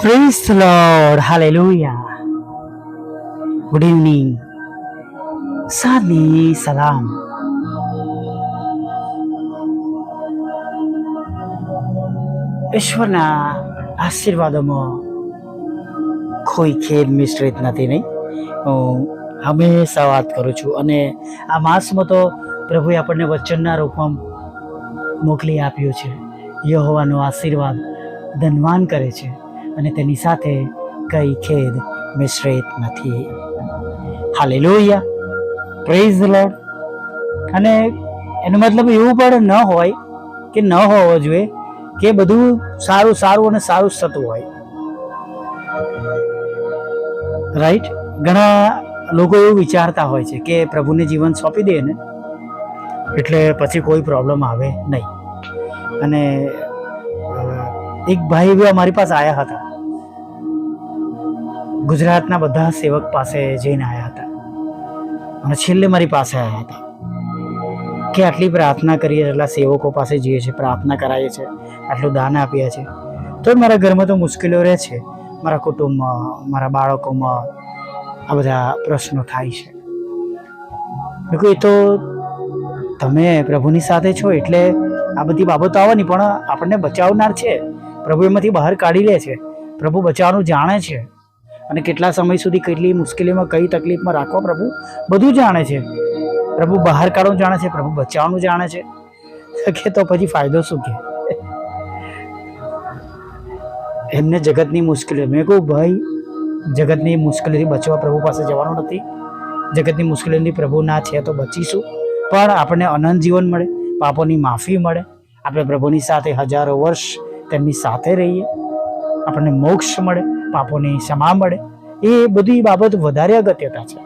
Praise lord. Hallelujah. Good evening. Sadly, salam. ઈશ્વરના આશીર્વાદોમાં કોઈ ખેદ મિશ્રિત નથી નહીં હું હંમેશા વાત કરું છું અને આ માસમાં તો પ્રભુએ આપણને વચનના રૂપમાં મોકલી આપ્યું છે યહોવાનો આશીર્વાદ ધનવાન કરે છે અને તેની સાથે કઈ ખેદ મિશ્રિત નથી હાલેલુયા પ્રેઝ લોર્ડ અને એનો મતલબ એવું પણ ન હોય કે ન હોવો જોઈએ કે બધું સારું સારું અને સારું જ થતું હોય. રાઈટ ઘણા લોકો એવું વિચારતા હોય છે કે પ્રભુને જીવન સોંપી દે ને, એટલે પછી કોઈ પ્રોબ્લેમ આવે નહીં. અને એક ભાઈ બી અમારી પાસે આવ્યા હતા. ગુજરાતના બધા સેવક પાસે જઈને આવ્યા હતા. અને છેલ્લે મારી પાસે આવ્યા હતા. કે આટલી પ્રાર્થના કરીએ એટલા સેવકો પાસે જઈએ છીએ, પ્રાર્થના કરાવીએ છીએ, આટલું દાન આપીએ છીએ. તો મારા ઘરમાં તો મુશ્કેલીઓ રહે છે. મારા કુટુંબમાં, મારા બાળકોમાં આ બધા પ્રશ્નો થાય છે. એ તો તમે પ્રભુની સાથે છો એટલે આ બધી બાબતો આવવાની પણ આપણને બચાવનાર છે. પ્રભુ એમાંથી બહાર કાઢી લે છે. પ્રભુ બચાવવાનું જાણે છે. અને કેટલા સમય સુધી કેટલી મુશ્કેલીમાં, કઈ તકલીફમાં રાખવા પ્રભુ? બધું જાણે છે. પ્રભુ બહાર કાઢવાનું જાણે છે, પ્રભુ બચાવવાનું જાણે છે. કે તો પછી ફાયદો શું કે? એમને જગતની મુશ્કેલી મેં કહું, ભાઈ, જગતની મુશ્કેલીથી બચવા પ્રભુ પાસે જવાનું નથી. જગતની મુશ્કેલીની પ્રભુ ના છે તો બચીશું. પણ આપણને અનંત જીવન મળે, પાપોની માફી મળે. આપણે પ્રભુની સાથે હજારો વર્ષ તેમની સાથે રહીએ. આપણને મોક્ષ મળે. પાપોની ક્ષમા મળે. એ બધી બાબત વધારે અગત્યતા છે.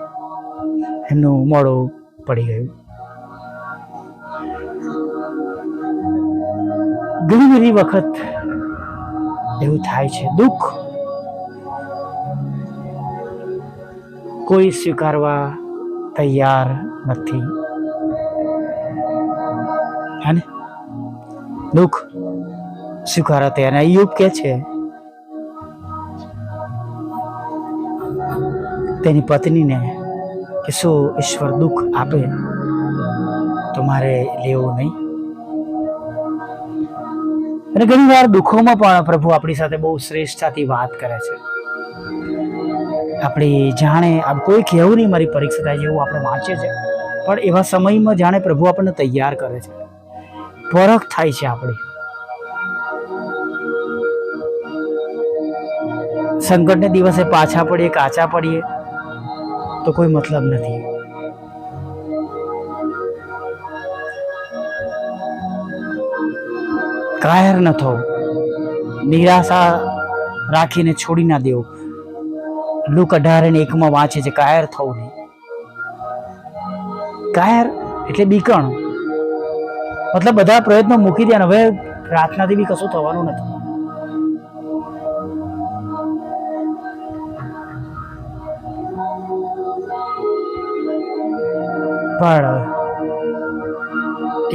એમનું મોડું પડી ગયું. ઘણી બધી વખત એવું થાય છે. દુઃખ કોઈ સ્વીકારવા તૈયાર નથી. હે દુઃખ સ્વીકારવા તૈયાર. યુગ કે છે તેની પત્નીને કે શું ઈશ્વર દુઃખ આપે, તો મારે લેવું નહીં. અને ઘણી વાર દુઃખોમાં પણ પ્રભુ આપણી સાથે બહુ શ્રેષ્ઠતાથી વાત કરે છે. આપણે જાણે આમ કોઈ કહેવું નહીં મારી પરીક્ષા થાય એવું આપણે વાંચે છે, પણ એવા સમયમાં જાણે પ્રભુ આપણને તૈયાર કરે છે. પરખ થાય છે આપણી. સંકટને દિવસે પાછા પડીએ, કાચા પડીએ તો કોઈ મતલબ નથી. કાયર ન થવું. નિરાશા રાખીને છોડી ના દેવું. લુક અઢાર અને એકમાં વાંચે છે, કાયર થવું નહીં. કાયર એટલે બીકણ. મતલબ બધા પ્રયત્નો મૂકી દે હવે પ્રાર્થનાથી બી કશું થવાનું નથી. પણ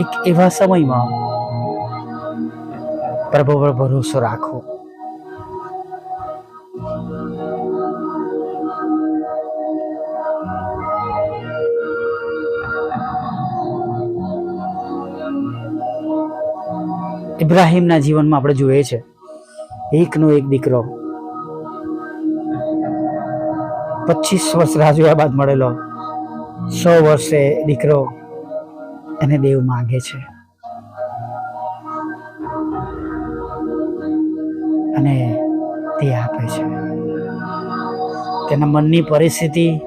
એક એવા સમયમાં પ્રભુ પર ભરોસો રાખો ઇબ્રાહિમના જીવનમાં આપણે જોઈએ છે, એકનો એક દીકરો પચીસ વર્ષ રાહ જોયા બાદ મળેલો. સો વર્ષે દીકરો એને દેવ માગે છે. અને તે આપે છે. તેના મનની પરિસ્થિતિ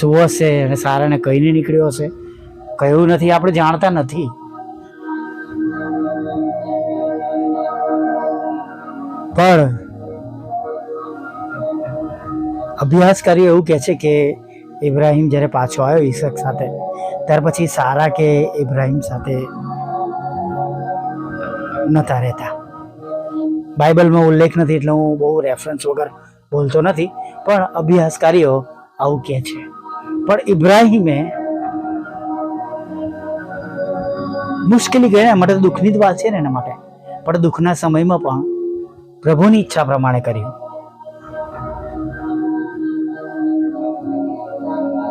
શું હશે અને સારાને કહીને નીકળ્યો હશે. કયું નથી, આપણે જાણતા નથી. પણ અભ્યાસ અભ્યાસકારીઓ એવું કહે છે કે ઇબ્રાહિમ જ્યારે પાછો આવ્યો ઈસક સાથે, ત્યાર પછી સારા કે ઇબ્રાહિમ સાથે નહોતા રહેતા. બાઇબલમાં ઉલ્લેખ નથી એટલે હું બહુ રેફરન્સ વગર બોલતો નથી, પણ અભ્યાસકારીઓ આવું કહે છે. પણ ઇબ્રાહિમે મુશ્કેલી ગઈ માટે તો દુઃખની જ વાત છે ને એના માટે. પણ દુઃખના સમયમાં પણ પ્રભુની ઈચ્છા પ્રમાણે કર્યું.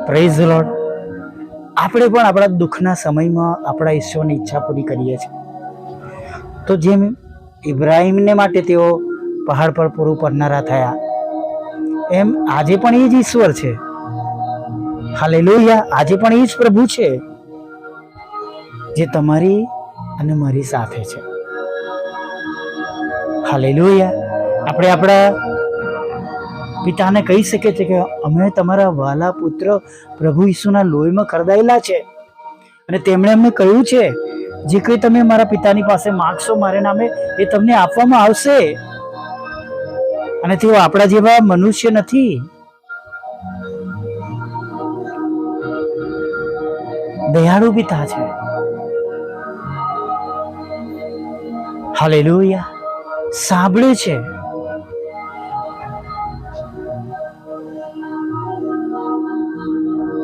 પ્રેઝ લોર્ડ આપણે પણ આપણા દુઃખના સમયમાં આપણા ઈશ્વરની ઈચ્છા પૂરી કરીએ છીએ. તો જેમ ઇબ્રાહિમને માટે તેઓ પહાડ પર પૂરું પડનારા થયા, એમ આજે પણ એ જ ઈશ્વર છે. હાલેલુયા. આજે પણ એ જ પ્રભુ છે, જે તમારી અને મારી સાથે છે. હાલેલુયા. આપણે આપણા પિતાને કહી શકે છે કે અમે તમારા વાલા પુત્ર પ્રભુ ઈસુના લોહીમાં કરદાયેલા છે. અને તેમણે અમને કહ્યું છે, જે કંઈ તમે મારા પિતાની પાસે માગશો મારે નામે એ તમને આપવામાં આવશે. અને તેઓ આપણા જેવા મનુષ્ય નથી. દયાળુ પિતા છે. હાલેલુયા. સાંભળે છે.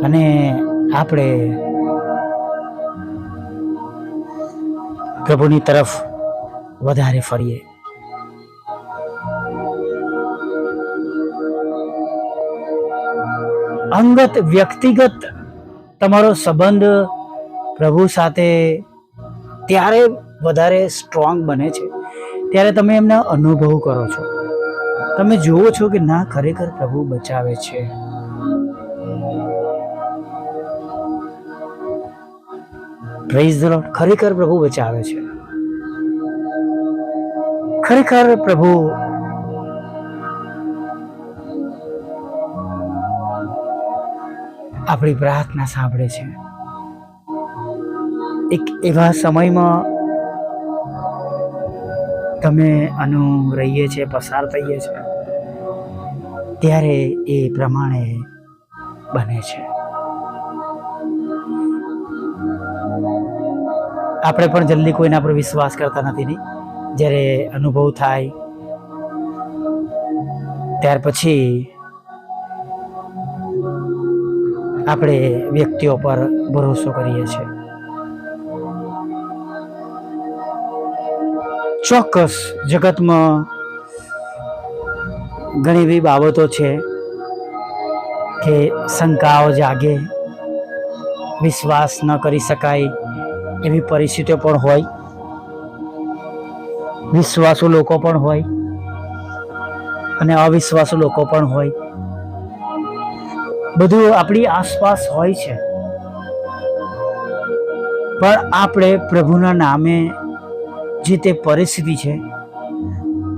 અને આપણે પ્રભુની તરફ વધારે ફરીએ. અંગત વ્યક્તિગત તમારો સંબંધ પ્રભુ સાથે ત્યારે વધારે સ્ટ્રોંગ બને છે. ત્યારે તમે એમના અનુભવ કરો છો. તમે જુઓ છો કે ના ખરેખર પ્રભુ બચાવે છે. Praise the lord. ખરેખર પ્રભુ બચાવે છે. ખરેખર પ્રભુ આપણી પ્રાર્થના સાંભળે છે. એક એવા સમયમાં તમે અનુ રહીએ છીએ પસાર થઈએ છીએ ત્યારે એ પ્રમાણે બને છે. આપણે પણ જલ્દી કોઈના પર વિશ્વાસ કરતા નથી નહીં જ્યારે અનુભવ થાય, ત્યાર પછી આપણે વ્યક્તિઓ પર ભરોસો કરીએ છીએ. ચોક્કસ જગતમાં ઘણી એવી બાબતો છે કે શંકાઓ જાગે, વિશ્વાસ ન કરી શકાય એવી પરિસ્થિતિઓ પણ હોય. વિશ્વાસુ લોકો પણ હોય અને અવિશ્વાસુ લોકો પણ હોય. બધું આપણી આસપાસ હોય છે. પણ આપણે પ્રભુના નામે જે તે પરિસ્થિતિ છે,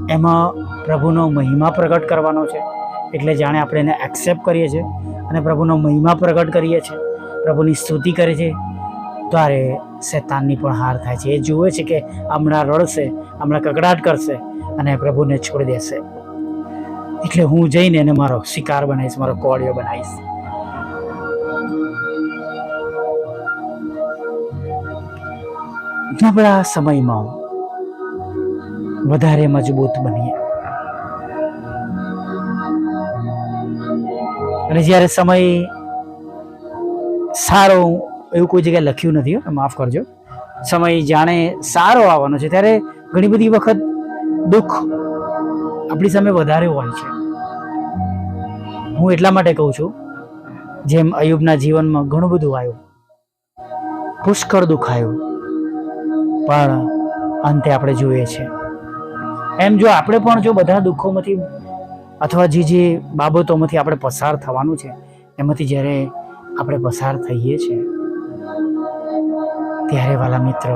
એમાં પ્રભુનો મહિમા પ્રગટ કરવાનો છે. એટલે જાણે આપણે એને એક્સેપ્ટ કરીએ છીએ અને પ્રભુનો મહિમા પ્રગટ કરીએ છીએ. પ્રભુની સ્તુતિ કરીએ છે ત્યારે શેતાનની પણ હાર થાય છે. એ જુએ છે કે હમણાં રડશે, હમણાં કકડાટ કરશે અને પ્રભુને છોડી દેશે. એટલે હું જઈને એને મારો શિકાર બનાવીશ, મારો કોળિયો બનાવીશ. નબળા સમયમાં વધારે મજબૂત બનીએ. અને જ્યારે સમય સારો એવું કોઈ જગ્યાએ લખ્યું નથી માફ કરજો. સમય જાણે સારો આવવાનો છે. ત્યારે ઘણી બધી વખત દુઃખ આપણી સામે વધારે હોય છે. હું એટલા માટે કહું છું, જેમ અયુબના જીવનમાં ઘણું બધું આવ્યું, પુષ્કળ દુઃખ આવ્યું, પણ અંતે આપણે જોઈએ છે. એમ જો આપણે પણ જો બધા દુઃખોમાંથી અથવા જે જે બાબતોમાંથી આપણે પસાર થવાનું છે, એમાંથી જ્યારે આપણે પસાર થઈએ છીએ ત્યારે, વાલા મિત્રો.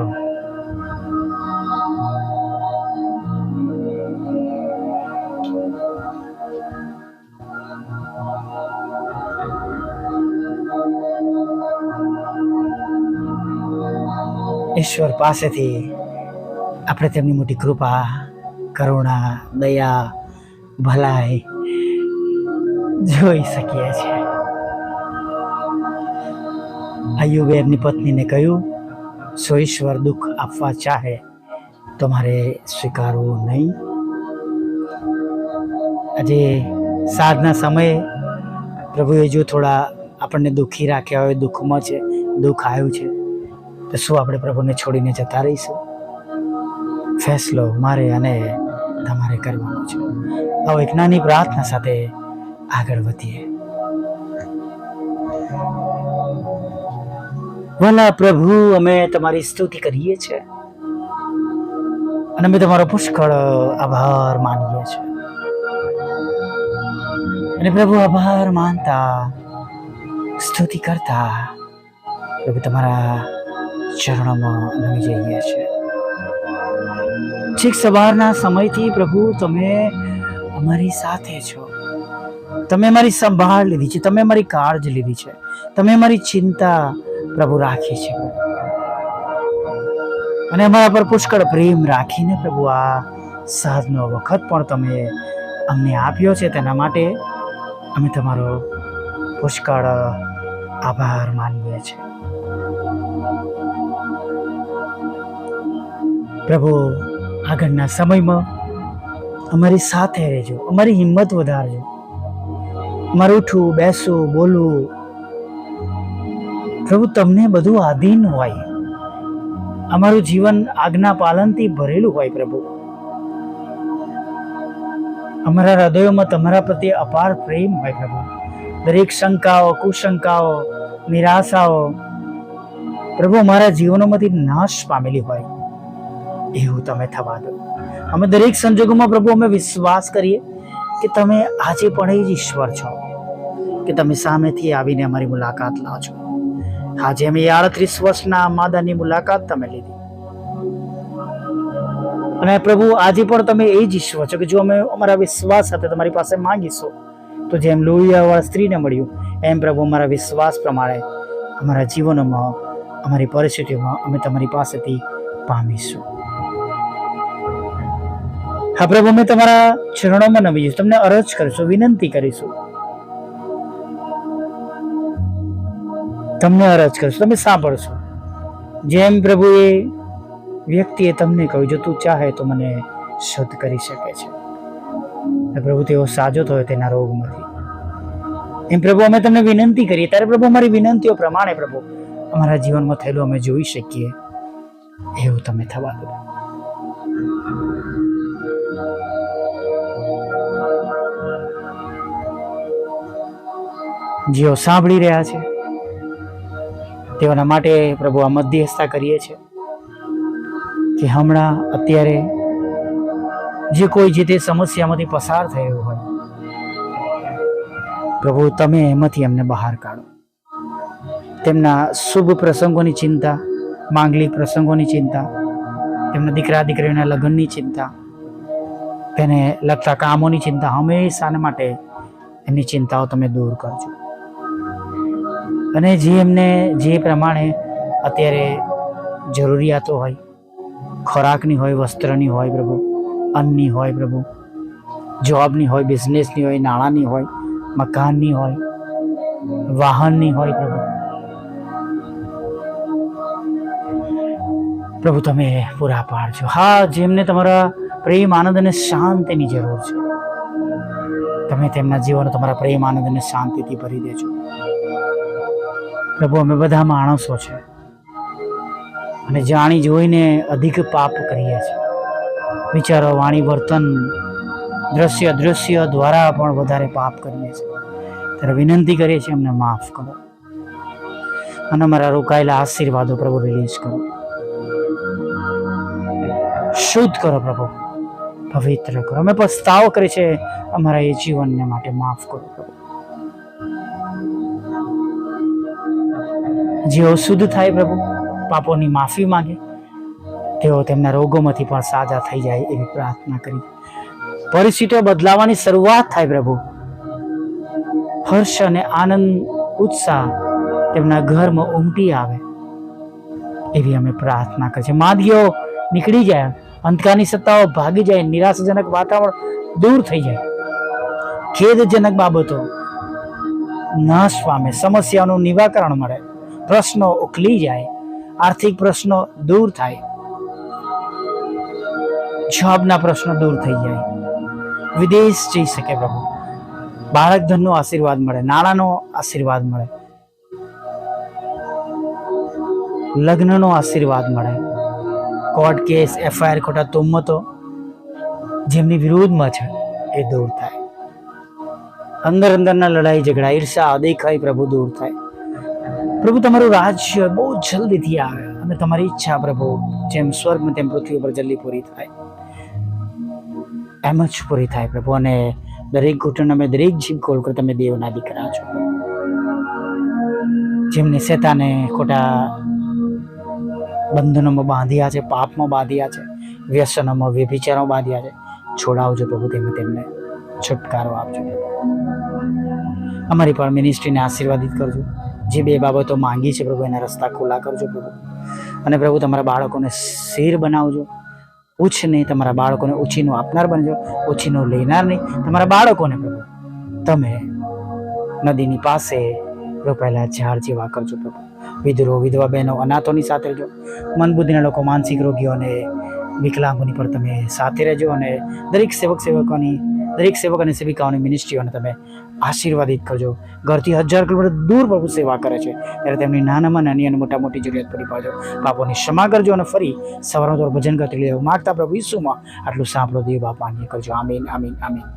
ઈશ્વર પાસેથી આપણે તેમની મોટી કૃપા, કરુણા, દયા, ભલાઈ જોઈ શકીએ છીએ. અયુબે એમની પત્નીને કહ્યું સો ઈશ્વર દુઃખ આપવા ચાહે તો મારે સ્વીકારવું નહીં. આજે સાધના સમયે પ્રભુએ જો થોડા આપણને દુઃખી રાખ્યા હોય, દુઃખમાં છે, દુઃખ આવ્યું છે, તો શું આપણે પ્રભુને છોડીને જતા રહીશું? ફેસલો મારે અને તમારે કરવાનું છે. આવો એક નાની પ્રાર્થના સાથે આગળ વધીએ. વાલા પ્રભુ, અમે તમારી સ્તુતિ કરીએ છીએ. અને અમે તમારો પુષ્કળ આભાર માનીએ છીએ. અને પ્રભુ આભાર માનતા, સ્તુતિ કરતા, પ્રભુ તમારા ચરણોમાં નમી જઈએ છીએ. છેક સવારના સમયથી પ્રભુ તમે અમારી સાથે છો. તમે મારી સંભાળ લીધી છે, તમે મારી કાળજી લીધી છે. તમે મારી ચિંતા પ્રભુ રાખી છે. અને અમારા પર પુષ્કળ પ્રેમ રાખીને પ્રભુ આ સાધનો વખત પણ તમે અમને આપ્યો છે તેના માટે અમે તમારો પુષ્કળ આભાર માનીએ છીએ. પ્રભુ, આગળના સમયમાં અમારી સાથે રહેજો, અમારી હિંમત વધારજો. અમારું ઉઠવું, બેસવું, બોલવું પ્રભુ, તમને બધું આધીન હોય. અમારું જીવન આજ્ઞા પાલનથી ભરેલું હોય પ્રભુ. અમારા હૃદયોમાં તમારા પ્રત્યે અપાર પ્રેમ હોય પ્રભુ. દરેક શંકાઓ, કુશંકાઓ, નિરાશાઓ પ્રભુ અમારા જીવનોમાંથી નાશ પામેલી હોય. એવું તમે થવા દો. અમે દરેક સંજોગોમાં પ્રભુ અમે વિશ્વાસ કરીએ કે તમે આજે પણ એ જ ઈશ્વર છો. કે તમે સામેથી આવીને અમારી મુલાકાત લો છો આજે અમે આડત્રીસ વર્ષના માદાની મુલાકાત તમે લીધી. અને પ્રભુ, આજે પણ તમે એ જ ઈશ્વર છો કે જો અમે અમારા વિશ્વાસ સાથે તમારી પાસે માંગીશું, તો જેમ લોહિયાવાળા સ્ત્રીને મળ્યું, એમ પ્રભુ અમારા વિશ્વાસ પ્રમાણે અમારા જીવનોમાં, અમારી પરિસ્થિતિઓમાં અમે તમારી પાસેથી પામીશું. હા પ્રભુ, અમે તમારા ચરણોમાં નમીશું તમને અરજ કરીશું, વિનંતી કરીશું. તમને અરજ કરશો. તમે સાંભળશો. જેમ પ્રભુ એ વ્યક્તિએ તમને કહ્યું, જો તું ચાહે તો મને શુદ્ધ કરી શકે છે. પ્રભુ તેઓ સાજો થયો તેના રોગમાંથી. એમ પ્રભુ અમે તમને વિનંતી કરીએ. ત્યારે પ્રભુ અમારી વિનંતીઓ પ્રમાણે પ્રભુ અમારા જીવનમાં થયેલું અમે જોઈ શકીએ. એવું તમે થવા દો. જેઓ સાંભળી રહ્યા છે તેઓના માટે પ્રભુ આ મધ્યસ્થતા કરીએ છીએ કે હમણાં અત્યારે જે કોઈ જે તે સમસ્યામાંથી પસાર થયો હોય, પ્રભુ તમે એમાંથી એમને બહાર કાઢો. તેમના શુભ પ્રસંગોની ચિંતા, માંગલિક પ્રસંગોની ચિંતા, તેમના દીકરા દીકરીઓના લગ્નની ચિંતા, તેને લગતા કામોની ચિંતા હંમેશાને માટે એમની ચિંતાઓ તમે દૂર કરજો. અને જે એમને જે પ્રમાણે અત્યારે જરૂરિયાતો હોય, ખોરાકની હોય, વસ્ત્રની હોય પ્રભુ, અન્નની હોય પ્રભુ, જોબની હોય, બિઝનેસની હોય, નાણાંની હોય, મકાનની હોય, વાહનની હોય પ્રભુ. પ્રભુ, તમે પૂરા પાડજો. હા, જેમને તમારા પ્રેમ, આનંદ અને શાંતિની જરૂર છે. તમે તેમના જીવન તમારા પ્રેમ, આનંદ અને શાંતિથી ભરી દેજો. પ્રભુ, અમે બધા માણસો છે. અને જાણી જોઈને અધિક પાપ કરીએ છીએ. વિચારો, વાણી, વર્તન, દ્રશ્ય દૃશ્ય દ્વારા પણ વધારે પાપ કરીએ છીએ. ત્યારે વિનંતી કરીએ છીએ અમને માફ કરો. અને અમારા રોકાયેલા આશીર્વાદો પ્રભુ રિલીઝ કરો. શુદ્ધ કરો પ્રભુ. પવિત્ર કરો. અમે પસ્તાવો કરીએ છીએ. અમારા એ જીવનને માટે માફ કરો પ્રભુ. જેઓ શુદ્ધ થાય પ્રભુ, પાપોની માફી માંગે, તેઓ તેમના રોગોમાંથી પણ સાજા થઈ જાય એવી પ્રાર્થના કરી. પરિસ્થિતિઓ બદલાવાની શરૂઆત થાય પ્રભુ. હર્ષ અને આનંદ, ઉત્સાહ તેમના ઘરમાં ઉમટી આવે એવી અમે પ્રાર્થના કરીએ માદગીઓ નીકળી જાય, અંધકારની સત્તાઓ ભાગી જાય, નિરાશાજનક વાતાવરણ દૂર થઈ જાય. ખેદજનક બાબતો નાશ પામે સમસ્યાનું નિવાકરણ મળે. પ્રશ્નો ઉકલી જાય, આર્થિક પ્રશ્નો દૂર થાય જોબના પ્રશ્નો દૂર થઈ જાય. વિદેશ જઈ શકે પ્રભુ. બાળક ધનનો આશીર્વાદ મળે, નાણાંનો આશીર્વાદ મળે, લગ્નનો આશીર્વાદ મળે. કોર્ટ કેસ, એફઆઈઆર ખોટા તુમ્મતો જેમની વિરોધમાં છે, એ દૂર થાય. અંદર અંદરના લડાઈ ઝઘડા, ઈર્ષા દેખાય પ્રભુ દૂર થાય. પ્રભુ, તમારું રાજ્ય બહુ જલ્દીથી આવે અને તમારી ઈચ્છા પ્રભુ, જેમ સ્વર્ગમાં તેમ પૃથ્વી ઉપર જલ્દી પૂરી થાય. એમ જ પૂરી થાય પ્રભુ, અને દરેક ઘૂંટણ અમે દરેક જીવ કોલ કરો તમે દેવના દીકરા છો. જેમને શેતાને ખોટા બંધનોમાં બાંધ્યા છે, પાપમાં બાંધ્યા છે, વ્યસનોમાં વ્યભિચારો બાંધ્યા છે, છોડાવજો પ્રભુ તેમને તેમને છુટકારો આપજો અમારી પણ મિનિસ્ટ્રીને આશીર્વાદિત કરજો. જે બે બાબતો માંગી છે પ્રભુ, એના રસ્તા ખુલ્લા કરજો પ્રભુ. અને પ્રભુ, તમારા બાળકોને શેર બનાવજો. ઉચ્ચ નહીં, તમારા બાળકોને ઉછીનું આપનાર બનજો, ઉછીનું લેનાર નહીં. તમારા બાળકોને પ્રભુ, તમે નદીની પાસે રોપાયેલા ઝાડ જેવા કરજો પ્રભુ. વિધરો, વિધવા બહેનો અનાથોની સાથે રહેજો. મન બુદ્ધિના લોકો, માનસિક રોગીઓ અને વિકલાંગોની પર તમે સાથે રહેજો અને દરેક સેવક, સેવકોની, દરેક સેવક અને સેવિકાઓની મિનિસ્ટ્રીઓને તમે આશીર્વાદિત કરજો. ઘરથી હજાર કિલોમીટર દૂર પ્રભુ સેવા કરે છે. ત્યારે તેમની નાનામાં નાની અને મોટા મોટી જરૂરિયાત પૂરી પાડજો. પાપોની ક્ષમા કરજો અને ફરી સવારનો દોર ભજન કરતી લેવું માગતા પ્રભુ ઈસુમાં આટલું સાંભળો દેવ બાપા કરજો. આમીન આમીન આમીન.